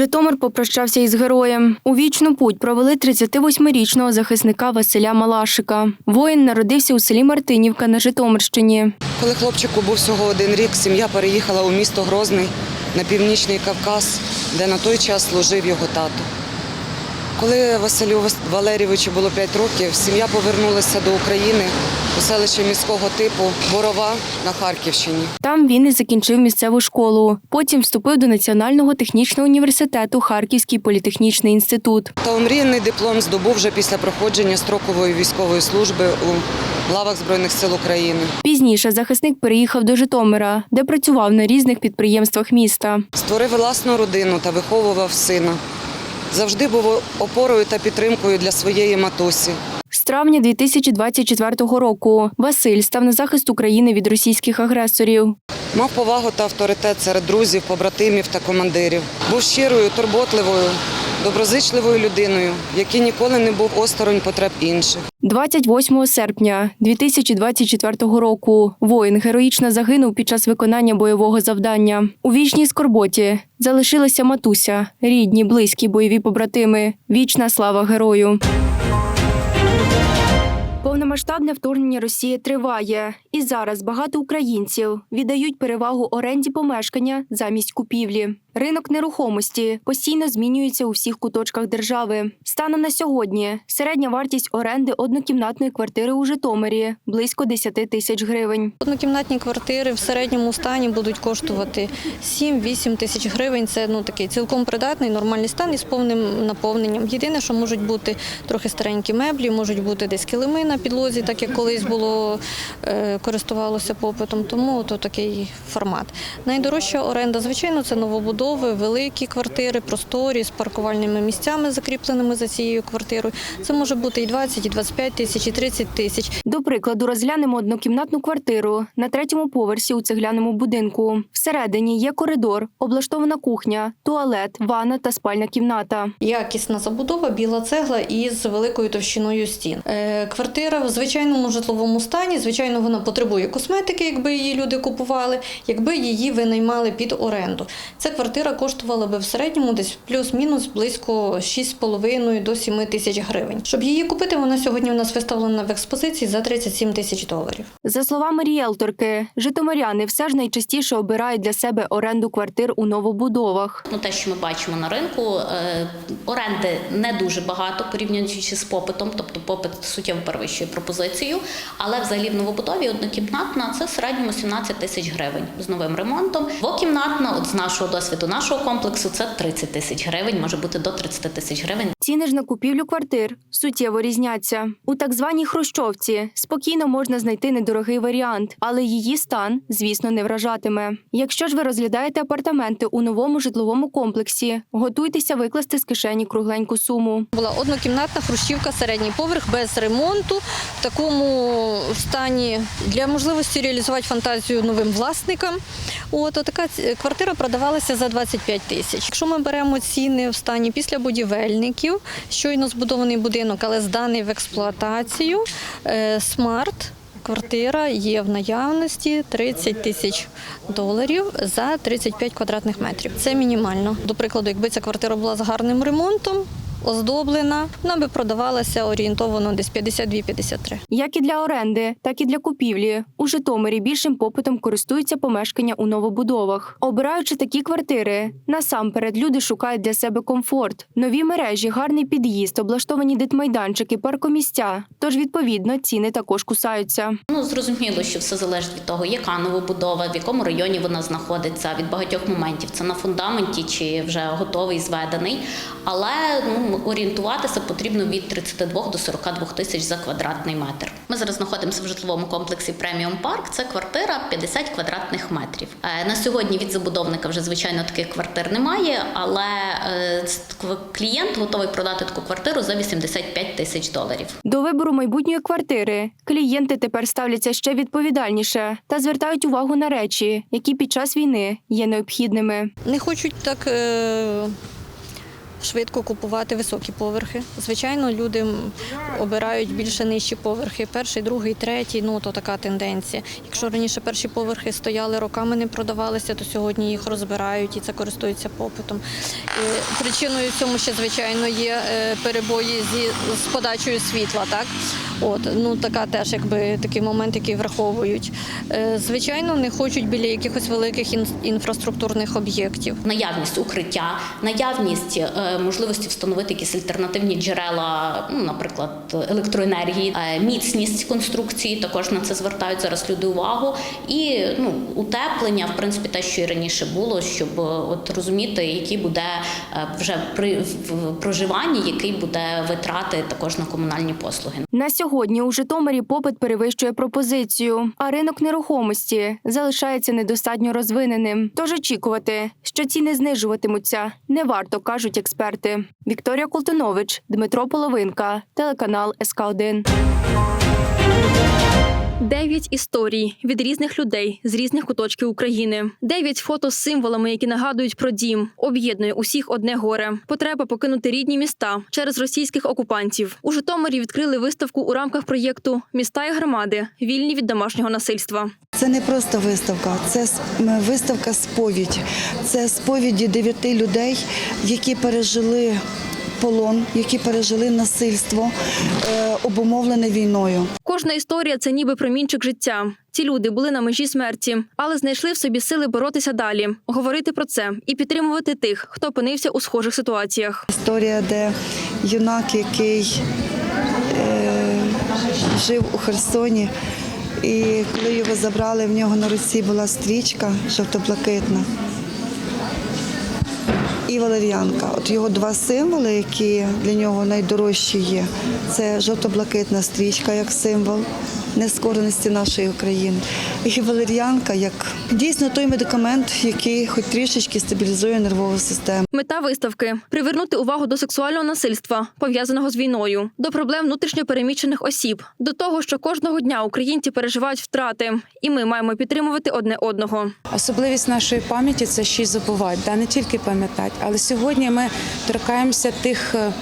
Житомир попрощався із героєм. У вічну путь провели 38-річного захисника Василя Малашика. Воїн народився у селі Мартинівка на Житомирщині. Коли хлопчику був всього один рік, сім'я переїхала у місто Грозний на північний Кавказ, де на той час служив його тато. Коли Василю Валерійовичу було 5 років, сім'я повернулася до України у селище міського типу Борова на Харківщині. Там він і закінчив місцеву школу. Потім вступив до Національного технічного університету Харківський політехнічний інститут. Та омріяний диплом здобув вже після проходження строкової військової служби у лавах Збройних сил України. Пізніше захисник переїхав до Житомира, де працював на різних підприємствах міста. Створив власну родину та виховував сина. Завжди був опорою та підтримкою для своєї матусі. З травня 2024 року Василь став на захист України від російських агресорів. Мав повагу та авторитет серед друзів, побратимів та командирів. Був щирою, турботливою, доброзичливою людиною, який ніколи не був осторонь потреб інших. 28 серпня 2024 року воїн героїчно загинув під час виконання бойового завдання. У вічній скорботі залишилася матуся, рідні, близькі бойові побратими. Вічна слава герою. Повномасштабне вторгнення Росії триває, і зараз багато українців віддають перевагу оренді помешкання замість купівлі. Ринок нерухомості постійно змінюється у всіх куточках держави. Станом на сьогодні середня вартість оренди однокімнатної квартири у Житомирі близько 10 тисяч гривень. Однокімнатні квартири в середньому стані будуть коштувати 7-8 тисяч гривень. Це ну такий цілком придатний, нормальний стан із повним наповненням. Єдине, що можуть бути трохи старенькі меблі, можуть бути десь килими на підлозі, так як колись було е, користувалося попитом. Тому то такий формат. Найдорожча оренда, звичайно, це новобудови, великі квартири, просторі з паркувальними місцями, закріпленими за цією квартирою. Це може бути і 20, і 25 тисяч, і 30 тисяч. До прикладу, розглянемо однокімнатну квартиру на третьому поверсі у цегляному будинку. Всередині є коридор, облаштована кухня, туалет, ванна та спальня кімната. Якісна забудова, біла цегла із великою товщиною стін. Е, Квартира в звичайному житловому стані. Звичайно, вона потребує косметики, якби її люди купували, якби її винаймали під оренду. Ця квартира коштувала би в середньому десь плюс-мінус близько 6,5 до 7 тисяч гривень. Щоб її купити, вона сьогодні у нас виставлена в експозиції за 37 тисяч доларів. За словами ріелторки, житомиряни все ж найчастіше обирають для себе оренду квартир у новобудовах. Ну, те, що ми бачимо на ринку, е, оренди не дуже багато порівнюючи з попитом, тобто попит суттєво перевищує пропозицію. Але взагалі в новобудові однокімнатна це в середньому 17 тисяч гривень з новим ремонтом. Двокімнатна, от з нашого досвіду нашого комплексу, це 30 тисяч гривень, може бути до 30 тисяч гривень. Ціни ж на купівлю квартир суттєво різняться. У так званій Хрущовці спокійно можна знайти недорогий варіант, але її стан, звісно, не вражатиме. Якщо ж ви розглядаєте апартаменти у новому житловому комплексі, готуйтеся викласти з кишені кругленьку суму. Була однокімнатна хрущівка, середній поверх без ремонту, в такому стані для можливості реалізувати фантазію новим власникам. От така квартира продавалася за 25 тисяч. Якщо ми беремо ціни в стані після будівельників, щойно збудований будинок, але зданий в експлуатацію, е, смарт. Квартира є в наявності 30 тисяч доларів за 35 квадратних метрів. Це мінімально. До прикладу, якби ця квартира була з гарним ремонтом, оздоблена, вона би продавалася орієнтовано десь 52-53. Як і для оренди, так і для купівлі. У Житомирі більшим попитом користуються помешкання у новобудовах. Обираючи такі квартири, насамперед люди шукають для себе комфорт, нові мережі, гарний під'їзд, облаштовані дитмайданчики, паркомістя. Тож, відповідно, ціни також кусаються. Ну зрозуміло, що все залежить від того, яка новобудова, в якому районі вона знаходиться, від багатьох моментів. Це на фундаменті чи вже готовий зведений. Але ну орієнтуватися потрібно від 32 до 42 тисяч за квадратний метр. Ми зараз знаходимося в житловому комплексі Преміум Парк. Це квартира 50 квадратних метрів. Е, На сьогодні від забудовника вже звичайно таких квартир немає, але е, клієнт готовий продати таку квартиру за 85 тисяч доларів. До вибору майбутньої квартири клієнти тепер ставляться ще відповідальніше та звертають увагу на речі, які під час війни є необхідними. Не хочуть так. Е- швидко купувати високі поверхи. Звичайно, люди обирають більше нижчі поверхи. Перший, другий, третій. Ну то така тенденція. Якщо раніше перші поверхи стояли роками, не продавалися, то сьогодні їх розбирають і це користується попитом. І причиною цьому ще звичайно є е, перебої з подачею світла. Так, от ну така теж якби такий момент, який враховують. Е, Звичайно, не хочуть біля якихось великих інфраструктурних об'єктів. Наявність укриття, наявність е, можливості встановити якісь альтернативні джерела, ну, наприклад, електроенергії, е, міцність конструкції, також на це звертають зараз люди увагу. І ну, утеплення, в принципі, те, що і раніше було, щоб от розуміти, який буде е, вже при в проживанні, який буде витрати також на комунальні послуги. На сьогодні у Житомирі попит перевищує пропозицію, а ринок нерухомості залишається недостатньо розвиненим. Тож очікувати, що ціни знижуватимуться, не варто, кажуть експерти. Вікторія Колтунович, Дмитро Половинка, телеканал СК 1 Дев'ять історій від різних людей з різних куточків України. Дев'ять фото з символами, які нагадують про дім, об'єднує усіх одне горе. Потреба покинути рідні міста через російських окупантів. У Житомирі відкрили виставку у рамках проєкту Міста і громади вільні від домашнього насильства. Це не просто виставка, це виставка сповідь. Це сповіді дев'яти людей, які пережили полон, які пережили насильство, е, обумовлене війною. Кожна історія це ніби промінчик життя. Ці люди були на межі смерті, але знайшли в собі сили боротися далі, говорити про це і підтримувати тих, хто опинився у схожих ситуаціях. Історія, де юнак, який е, жив у Херсоні, і коли його забрали, в нього на руці була стрічка жовто-блакитна. І валер'янка. От його два символи, які для нього найдорожчі є. Це жовто-блакитна стрічка як символ нескореності нашої України. І валер'янка як дійсно той медикамент, який хоч трішечки стабілізує нервову систему. Мета виставки привернути увагу до сексуального насильства, пов'язаного з війною, до проблем внутрішньопереміщених осіб, до того, що кожного дня українці переживають втрати, і ми маємо підтримувати одне одного. Особливість нашої пам'яті це ще й забувати, да, не тільки пам'ятати, але сьогодні ми торкаємося тих е,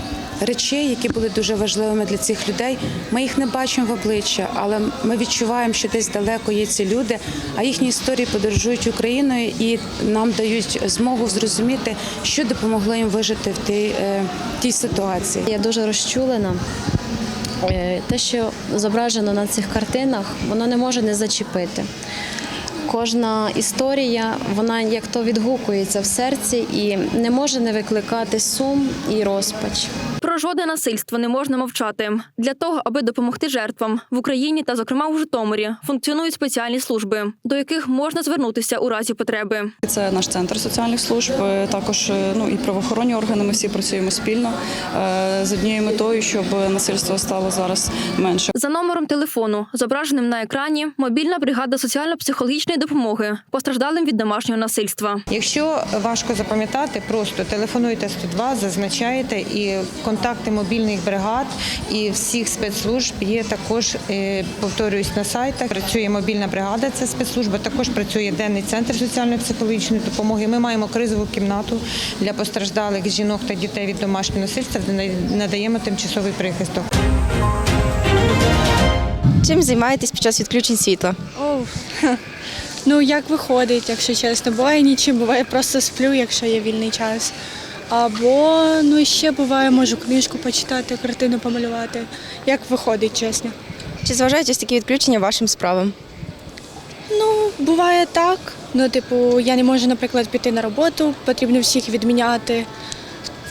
речей, які були дуже важливими для цих людей. Ми їх не бачимо в обличчя, але ми відчуваємо, що десь далеко є ці люди, а їхні історії подорожують Україною і нам дають змогу зрозуміти, що допомогло їм вижити в тій, е, тій ситуації. Я дуже розчулена. Е, Те, що зображено на цих картинах, воно не може не зачепити. Кожна історія, вона як то відгукується в серці і не може не викликати сум і розпач. Про жодне насильство не можна мовчати. Для того, аби допомогти жертвам в Україні та, зокрема, у Житомирі, функціонують спеціальні служби, до яких можна звернутися у разі потреби. Це наш центр соціальних служб. е, Також е, ну і правоохоронні органи. Ми всі працюємо спільно е, з однією метою, щоб насильство стало зараз менше. За номером телефону, зображеним на екрані, мобільна бригада соціально-психологічної допомоги постраждалим від домашнього насильства. Якщо важко запам'ятати, просто телефонуйте 102, зазначаєте і контакти мобільних бригад і всіх спецслужб є також, е, повторююсь, на сайтах. Працює мобільна бригада, це спецслужба. Також працює денний центр соціально-психологічної допомоги. Ми маємо кризову кімнату для постраждалих жінок та дітей від домашнього насильства, де надаємо тимчасовий прихисток. Чим займаєтесь під час відключень світла? Ну, як виходить, якщо чесно. Буває нічим, буває просто сплю, якщо є вільний час. Або ну ще буває, можу книжку почитати, картину помалювати. Як виходить, чесно. Чи зважають ось такі відключення вашим справам? Ну, буває так. Ну, типу, я не можу, наприклад, піти на роботу, потрібно всіх відміняти.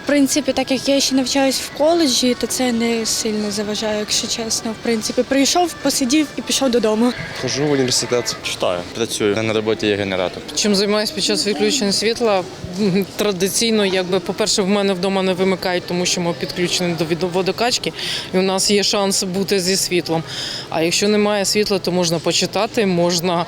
В принципі, так як я ще навчаюсь в коледжі, то це не сильно заважає, якщо чесно. В принципі, прийшов, посидів і пішов додому. Хожу в університет, читаю, працюю. На роботі є генератор. Чим займаюся під час відключення світла? Традиційно, якби, по-перше, в мене вдома не вимикають, тому що ми підключені до водокачки, і у нас є шанс бути зі світлом. А якщо немає світла, то можна почитати, можна.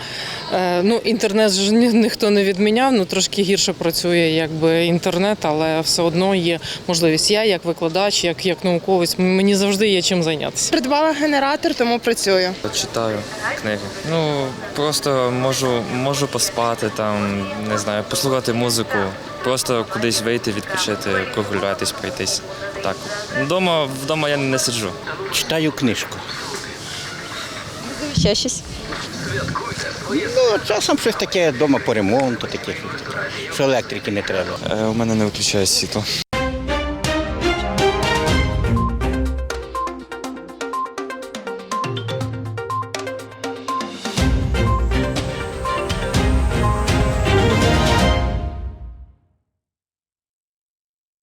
Е, ну, інтернет ж ніхто не відміняв, ну трошки гірше працює якби інтернет, але все одно є є можливість. Я як викладач, як, як науковець, мені завжди є чим зайнятися. Придбала генератор, тому працюю. Читаю книги. Ну просто можу, можу поспати там, не знаю, послухати музику, просто кудись вийти, відпочити, прогулятись, пройтись. Так. Вдома, вдома я не сиджу. Читаю книжку. Ще щось. Ну, часом щось таке вдома по ремонту, таке, що електрики не треба. Е, у мене не виключає світло.